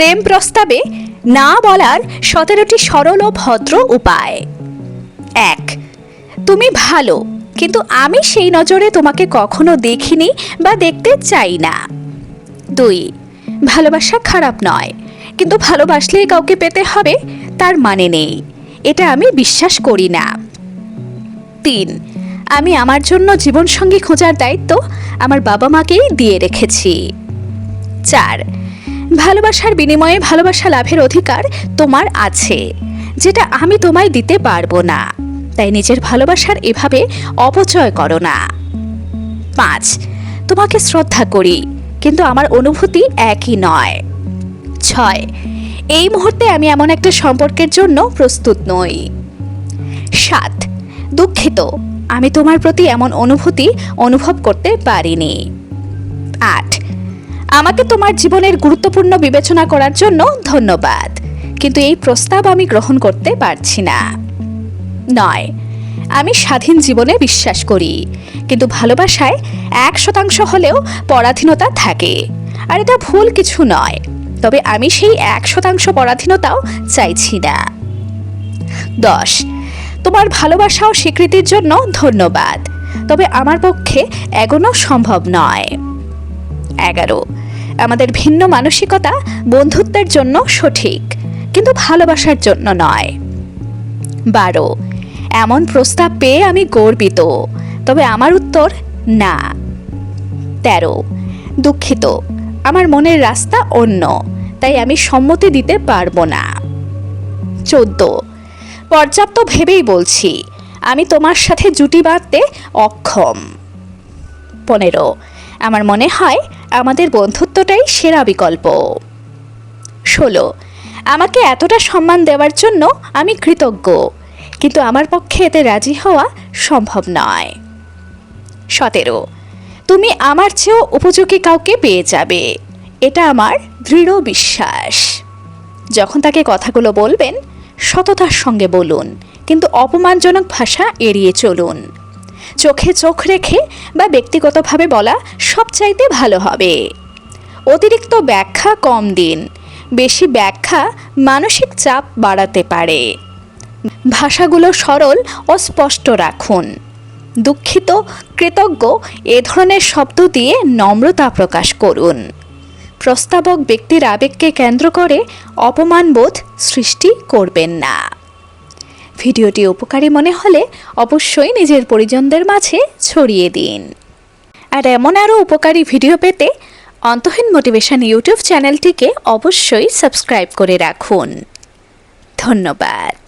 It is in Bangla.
প্রেম প্রস্তাবে না বলার সতেরোটি সরল ও ভদ্র উপায়। এক, তুমি ভালো, কিন্তু আমি সেই নজরে তোমাকে কখনো দেখিনি বা দেখতে চাই না। দুই, ভালোবাসা খারাপ নয়, কিন্তু ভালোবাসলেই কাউকে পেতে হবে, তার মানে নেই। এটা আমি বিশ্বাস করি না। তিন, আমি আমার জন্য জীবনসঙ্গী খোঁজার দায়িত্ব আমার বাবা মাকেই দিয়ে রেখেছি। চার ভালোবাসার বিনিময়ে ভালোবাসা লাভের অধিকার তোমার আছে, যেটা আমি তোমায় দিতে পারব না। তাই নিজের ভালোবাসার এভাবে অপচয় করো না। পাঁচ, তোমাকে শ্রদ্ধা করি, কিন্তু আমার অনুভূতি একই নয়। ছয়, এই মুহূর্তে আমি এমন একটা সম্পর্কের জন্য প্রস্তুত নই। সাত, দুঃখিত, আমি তোমার প্রতি এমন অনুভূতি অনুভব করতে পারিনি। আট আমাকে তোমার জীবনের গুরুত্বপূর্ণ বিবেচনা করার জন্য ধন্যবাদ। কিন্তু এই প্রস্তাব আমি গ্রহণ করতে পারছি না। নয়, আমি স্বাধীন জীবনে বিশ্বাস করি, কিন্তু ভালোবাসায় এক শতাংশ হলেও পরাধীনতা থাকে, আর এটা ভুল কিছু নয়, তবে আমি সেই এক শতাংশ পরাধীনতাও চাইছি না। দশ, তোমার ভালোবাসা ও স্বীকৃতির জন্য ধন্যবাদ, তবে আমার পক্ষে এগোনো সম্ভব নয়। এগারো আমাদের ভিন্ন মানসিকতা বন্ধুত্বের জন্য সঠিক, কিন্তু ভালোবাসার জন্য নয়। বারো, এমন প্রস্তাব পেয়ে আমি গর্বিত, তবে আমার উত্তর না। তেরো, দুঃখিত, আমার মনের রাস্তা অন্য, তাই আমি সম্মতি দিতে পারব না। চোদ্দ, পর্যাপ্ত ভেবেই বলছি, আমি তোমার সাথে জুটি বাঁধতে অক্ষম। পনেরো আমার মনে হয় আমাদের বন্ধুত্বটাই সেরা বিকল্প। ষোলো, আমাকে এতটা সম্মান দেওয়ার জন্য আমি কৃতজ্ঞ, কিন্তু আমার পক্ষে এতে রাজি হওয়া সম্ভব নয়। সতেরো, তুমি আমার চেয়েও উপযোগী কাউকে পেয়ে যাবে, এটা আমার দৃঢ় বিশ্বাস। যখন তাকে কথাগুলো বলবেন, সততার সঙ্গে বলুন, কিন্তু অপমানজনক ভাষা এড়িয়ে চলুন। চোখে চোখ রেখে বা ব্যক্তিগতভাবে বলা সবচাইতে ভালো হবে। অতিরিক্ত ব্যাখ্যা কম দিন। বেশি ব্যাখ্যা মানসিক চাপ বাড়াতে পারে। ভাষাগুলো সরল ও স্পষ্ট রাখুন। দুঃখিত, কৃতজ্ঞ এ ধরনের শব্দ দিয়ে নম্রতা প্রকাশ করুন। প্রস্তাবক ব্যক্তির আবেগকে কেন্দ্র করে অপমানবোধ সৃষ্টি করবেন না। ভিডিওটি উপকারী মনে হলে অবশ্যই নিজের পরিজনদের মাঝে ছড়িয়ে দিন। আর এমন আরও উপকারী ভিডিও পেতে অন্তহীন মোটিভেশন ইউটিউব চ্যানেলটিকে অবশ্যই সাবস্ক্রাইব করে রাখুন। ধন্যবাদ।